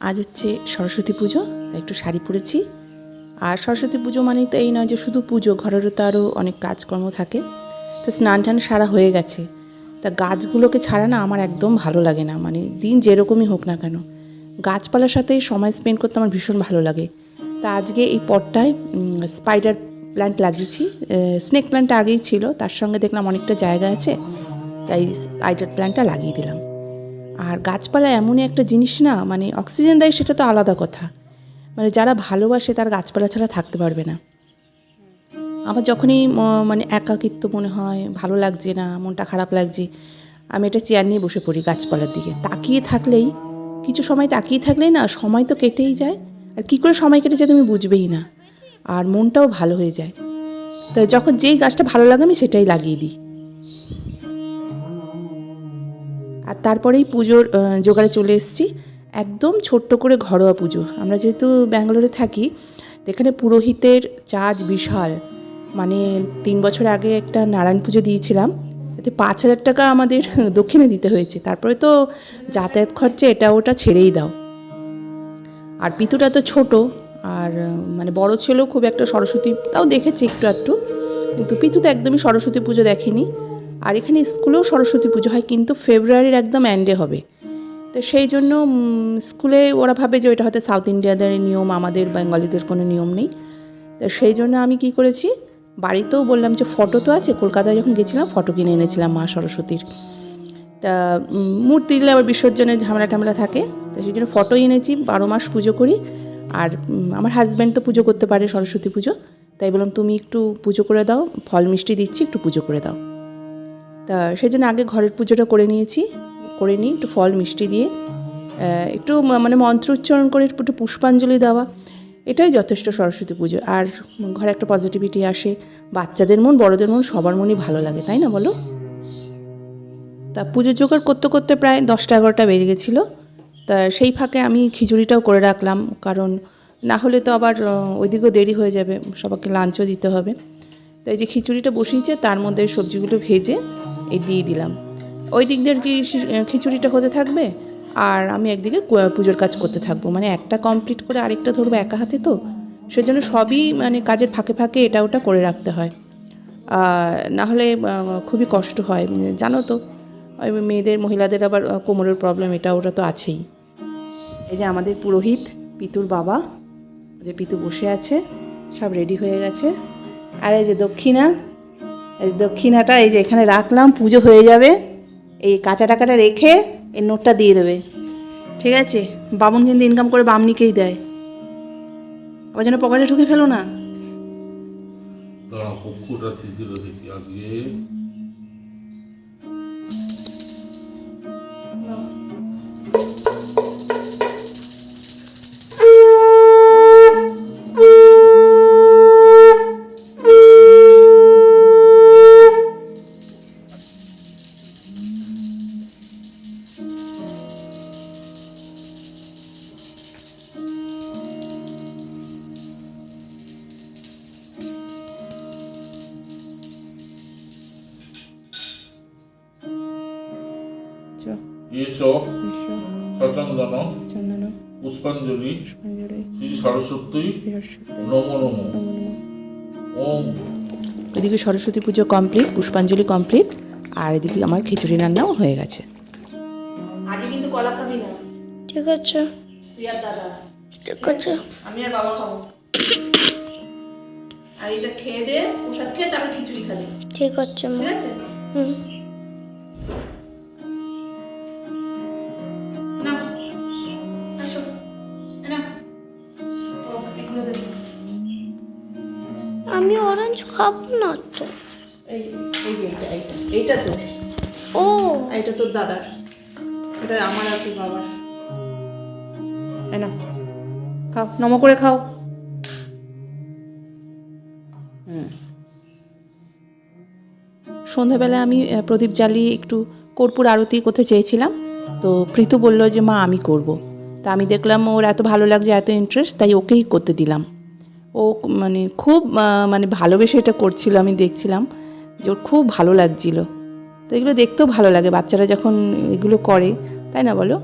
আজ হচ্ছে সরস্বতী পুজো, তাই একটু শাড়ি পরেছি। আর সরস্বতী পুজো মানেই তো এই নয় যে শুধু পুজো, ঘরেরও তো আরও অনেক কাজকর্ম থাকে। তো স্নান টান সারা হয়ে গেছে। তা গাছগুলোকে ছাড়া না আমার একদম ভালো লাগে না মানে দিন যেরকমই হোক না কেন। গাছপালার সাথে সময় স্পেন্ড করতে আমার ভীষণ ভালো লাগে। তা আজকে এই পটটায় স্পাইডার প্ল্যান্ট লাগিয়েছি। স্নেক প্ল্যান্টটা আগেই ছিল, তার সঙ্গে দেখলাম অনেকটা জায়গা আছে, তাই স্পাইডার প্ল্যান্টটা লাগিয়ে দিলাম। আর গাছপালা এমনই একটা জিনিস না মানে অক্সিজেন দেয় সেটা তো আলাদা কথা। মানে যারা ভালোবাসে তার গাছপালা ছাড়া থাকতে পারবে না। আমার যখনই মানে একাকিত্ব মনে হয়, ভালো লাগছে না, মনটা খারাপ লাগছে, আমি একটা চেয়ার নিয়ে বসে পড়ি গাছপালার দিকে। তাকিয়ে থাকলেই, কিছু সময় তাকিয়ে থাকলেই না, সময় তো কেটেই যায়। আর কী করে সময় কেটে যায় তুমি বুঝবেই না। আর মনটাও ভালো হয়ে যায়। তো যখন যেই গাছটা ভালো লাগে আমি সেটাই লাগিয়ে দিই। আর তারপরেই পুজোর জোগাড়ে চলে এসেছি। একদম ছোট্ট করে ঘরোয়া পুজো। আমরা যেহেতু ব্যাঙ্গালোরে থাকি এখানে পুরোহিতের চার্জ বিশাল। মানে তিন বছর আগে একটা নারায়ণ পুজো দিয়েছিলাম। এতে পাঁচ হাজার টাকা আমাদের দক্ষিণে দিতে হয়েছে। তারপরে তো যাতায়াত খরচা এটা ওটা ছেড়েই দাও। আর পিতুটা তো ছোট, আর মানে বড় ছেলেও খুব একটা সরস্বতী, তাও দেখেছি একটু একটু কিন্তু পিতু তো একদমই সরস্বতী পুজো দেখেনি। আর এখানে স্কুলেও সরস্বতী পুজো হয়, কিন্তু ফেব্রুয়ারির একদম অ্যান্ডে হবে। তো সেই জন্য স্কুলে ওরা ভাবে যে ওটা হয়তো সাউথ ইন্ডিয়াদের নিয়ম, আমাদের বেঙ্গলিদের কোনো নিয়ম নেই। তো সেই জন্য আমি কি করেছি, বাড়িতেও বললাম যে ফটো তো আছে, কলকাতায় যখন গেছিলাম ফটো কিনে এনেছিলাম মা সরস্বতীর। তা মূর্তি দিলে আবার বিসর্জনের ঝামেলা টামেলা থাকে, তো সেই জন্য ফটো এনেছি, বারো মাস পুজো করি। আর আমার হাজব্যান্ড তো পুজো করতে পারে সরস্বতী পুজো, তাই বললাম তুমি একটু পুজো করে দাও, ফল মিষ্টি দিচ্ছি, একটু পুজো করে দাও। তা সেই জন্য আগে ঘরের পুজোটা করে নিয়েছি, করে নিই একটু ফল, মিষ্টি দিয়ে। একটু মানে মন্ত্র উচ্চারণ করে একটু পুষ্পাঞ্জলি দেওয়া, এটাই যথেষ্ট সরস্বতী পুজো। আর ঘরে একটা পজিটিভিটি আসে, বাচ্চাদের মন, বড়দের মন, সবার মনই ভালো লাগে, তাই না বলো? তা পুজো জোগাড় করতে করতে প্রায় দশটা এগারোটা বেজে গেছিল। তা সেই ফাঁকে আমি খিচুড়িটাও করে রাখলাম, কারণ না হলে তো আবার ওইদিকেও দেরি হয়ে যাবে, সবাইকে লাঞ্চও দিতে হবে। তাই যে খিচুড়িটা বসিয়েছে, তার মধ্যে সবজিগুলো ভেজে এই দিয়ে দিলাম। ওই দিক দিয়ে কি খিচুড়িটা হতে থাকবে? আর আমি একদিকে পুজোর কাজ করতে থাকব। মানে একটা কমপ্লিট করে আরেকটা ধরবো একা হাতে তো? সেজন্য সবই মানে কাজের ফাঁকে ফাঁকে এটা ওটা করে রাখতে হয়। না হলে খুবই কষ্ট হয়। জানো তো মেয়েদের, মহিলাদের আবার কোমরের প্রবলেম এটা ওটা তো আছেই। এই যে আমাদের পুরোহিত, পিতুর বাবা যে পিতু বসে আছে, সব রেডি হয়ে গেছে। আর এই যে দক্ষিণা দক্ষিণাটা এই যে এখানে রাখলাম, পুজো হয়ে যাবে। এই কাঁচা টাকাটা রেখে এই নোটটা দিয়ে দেবে। ঠিক আছে? বামুন কিন্তু ইনকাম করে বামনিকেই দেয়। আবার যেন পকেটে ঢুকে ফেলো না। এসো, সচন্দন চন্দন পুষ্পাঞ্জলি পুষ্পাঞ্জলি শ্রী সরস্বতী বৃহস্পতি নম নম। ওম। এদিকে সরস্বতী পুজো কমপ্লিট পুষ্পাঞ্জলি কমপ্লিট আর এদিকে আমার খিচুড়ি রান্নাও হয়ে গেছে। আজকে কিন্তু কলা খাবি না। ঠিক আছে। দাদা। ঠিক আছে? আমি আর বাবা খাব। আর এটা খেয়ে দে প্রসাদ খেয়ে তারপর খিচুড়ি খাবি। ঠিক আছে ঠিক আছে? হুম। আমি অরেঞ্জ খাব না তো। এই এই যে এইটা এইটা এইটা তোর ও। এটা তোর দাদার। এটা আমার আর তোর বাবার। না খাও নম করে খাও। হুম। সন্ধ্যাবেলা আমি প্রদীপ জ্বালিয়ে একটু কর্পূর আরতি করতে চেয়েছিলাম। তো প্রীতু বলল যে মা আমি করব। তা আমি দেখলাম ওর এত ভালো লাগছে এত ইন্টারেস্ট তাই ওকেই করতে দিলাম। ও মানে খুব মানে ভালোবেসে এটা করছিল, আমি দেখছিলাম যে ওর খুব ভালো লাগছিল। তো এগুলো দেখতেও ভালো লাগে, বাচ্চারা যখন এগুলো করে, তাই না বলো?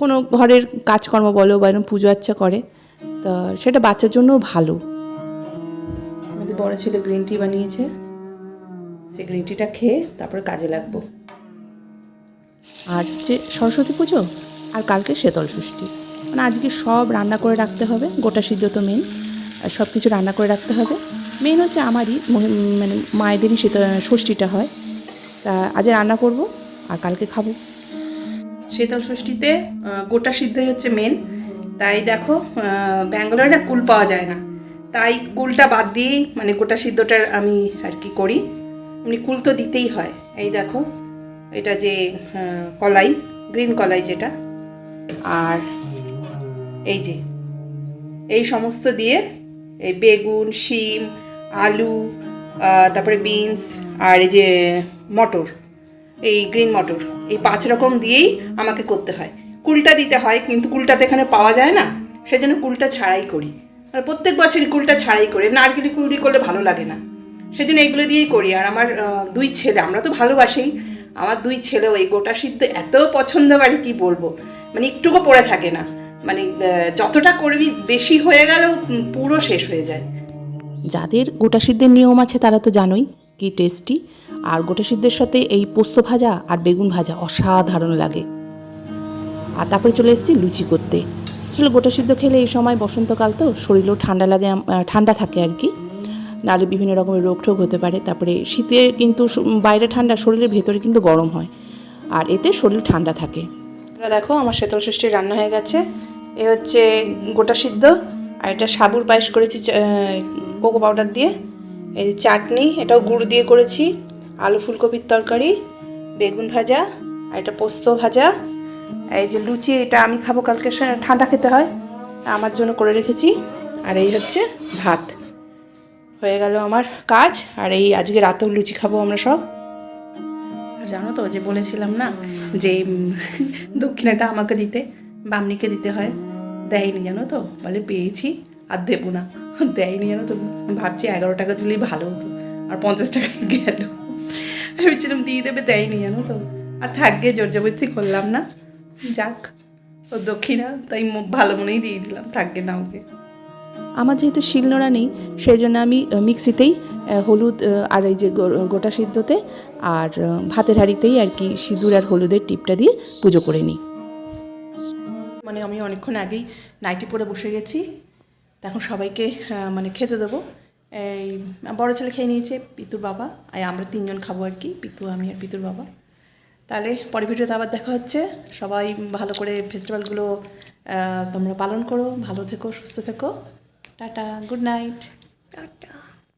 কোনো ঘরের কাজকর্ম বলো বা এরকম পুজো আচ্চা করে, তা সেটা বাচ্চার জন্যও ভালো। আমাদের বড় ছেলে গ্রিন টি বানিয়েছে। সে গ্রিন টিটা খেয়ে তারপরে কাজে লাগবো। আজ হচ্ছে সরস্বতী পুজো আর কালকে শীতল ষষ্ঠী। মানে আজকে সব রান্না করে রাখতে হবে, গোটা সিদ্ধ তো মেন সব কিছু রান্না করে রাখতে হবে। মেন হচ্ছে আমারই মানে মায়েদেরই শীতল ষষ্ঠীটা হয়। তা আজ রান্না করব আর কালকে খাব। শীতল ষষ্ঠীতে গোটা সিদ্ধই হচ্ছে মেন তাই দেখো ব্যাঙ্গালোরে না কুল পাওয়া যায় না। তাই কুলটা বাদ দিয়েই মানে গোটা সিদ্ধটা আমি আর কি করি। এমনি কুল তো দিতেই হয়। এই দেখো, এটা যে কলাই, গ্রিন কলাই যেটা। আর এই যে, এই সমস্ত দিয়ে এই বেগুন, শিম, আলু তারপরে বিনস আর এই যে মটর, এই গ্রিন মটর, এই পাঁচ রকম দিয়েই আমাকে করতে হয়। কুলটা দিতে হয়, কিন্তু কুলটা তো এখানে পাওয়া যায় না। সেজন্য কুলটা ছাড়াই করি। আর প্রত্যেক বছরই কুলটা ছাড়াই করি, নারকেলি কুল দিয়ে করলে ভালো লাগে না। সেজন্য এগুলো দিয়েই করি। আর আমার দুই ছেলে, আমরা তো ভালোবাসি, আমার দুই ছেলেও এই গোটা সিদ্ধ এত পছন্দ করে, কি বলব? মানে একটুকু পড়ে থাকে না। মানে যতটা করবি বেশি হয়ে গেলেও উম, পুরো শেষ হয়ে যায়। যাদের গোটা সিদ্ধের নিয়ম আছে তারা তো জানোই কি টেস্টি আর গোটা সিদ্ধের সাথে এই পোস্ত ভাজা আর বেগুন ভাজা অসাধারণ লাগে। আর তারপরে চলে এসেছি লুচি করতে। আসলে গোটা সিদ্ধ খেলে এই সময় বসন্তকাল তো শরীরও ঠান্ডা লাগে ঠান্ডা থাকে আর কি। নাহলে বিভিন্ন রকমের রোগ টোগ হতে পারে। তারপরে শীতে কিন্তু বাইরে ঠান্ডা শরীরের ভেতরে কিন্তু গরম হয়। আর এতে শরীর ঠান্ডা থাকে। দেখো আমার শীতল ষষ্ঠী রান্না হয়ে গেছে। এ হচ্ছে গোটা সিদ্ধ, আর এটা সাবুর পায়েস করেছি কোকো পাউডার দিয়ে। এই যে চাটনি, এটাও গুড় দিয়ে করেছি, আলু ফুলকপির তরকারি, বেগুন ভাজা, আর এটা পোস্ত ভাজা। এই যে লুচি, এটা আমি খাব কালকে ঠান্ডা খেতে হয়, আমার জন্য করে রেখেছি, আর এই হচ্ছে ভাত। হয়ে গেল আমার কাজ, আর এই আজকে রাতেও লুচি খাব আমরা সব। জানো তো যে বলেছিলাম না, যে দক্ষিণাটা আমাকে দিতে, বামনিকে দিতে হয়। দেয়নি জানো তো? বলে পেয়েছি আর দেবো না। দেয়নি জানো তো? ভাবছি এগারো টাকা দিলেই ভালো হতো। আর পঞ্চাশ টাকা গেল। ভেবেছিলাম দিয়ে দেবে, দেয়নি জানো তো? আর থাকবে জোর জবরদস্তি করলাম না। যাক, ও দক্ষিণা, তাই ভালো মনেই দিয়ে দিলাম। থাকবে না ওকে আমার যেহেতু শিলনোড়া নেই সেই জন্য আমি মিক্সিতেই হলুদ আর এই যে গোটা সিদ্ধতে আর ভাতের হাঁড়িতেই আর কি সিঁদুর আর হলুদের টিপটা দিয়ে পুজো করে নিই। মানে আমি অনেকক্ষণ আগেই নাইটি পরে বসে গেছি। এখন সবাইকে মানে খেতে দেবো। এই, বড়ো ছেলে খেয়ে নিয়েছে পিতুর বাবা। আর আমরা তিনজন খাব আর কি, পিতু, আমি আর পিতুর বাবা। তাহলে পরের ভিডিওতে আবার দেখা হচ্ছে। সবাই ভালো করে ফেস্টিভ্যালগুলো তোমরা পালন করো। ভালো থেকো, সুস্থ থেকো। Tata good night tata.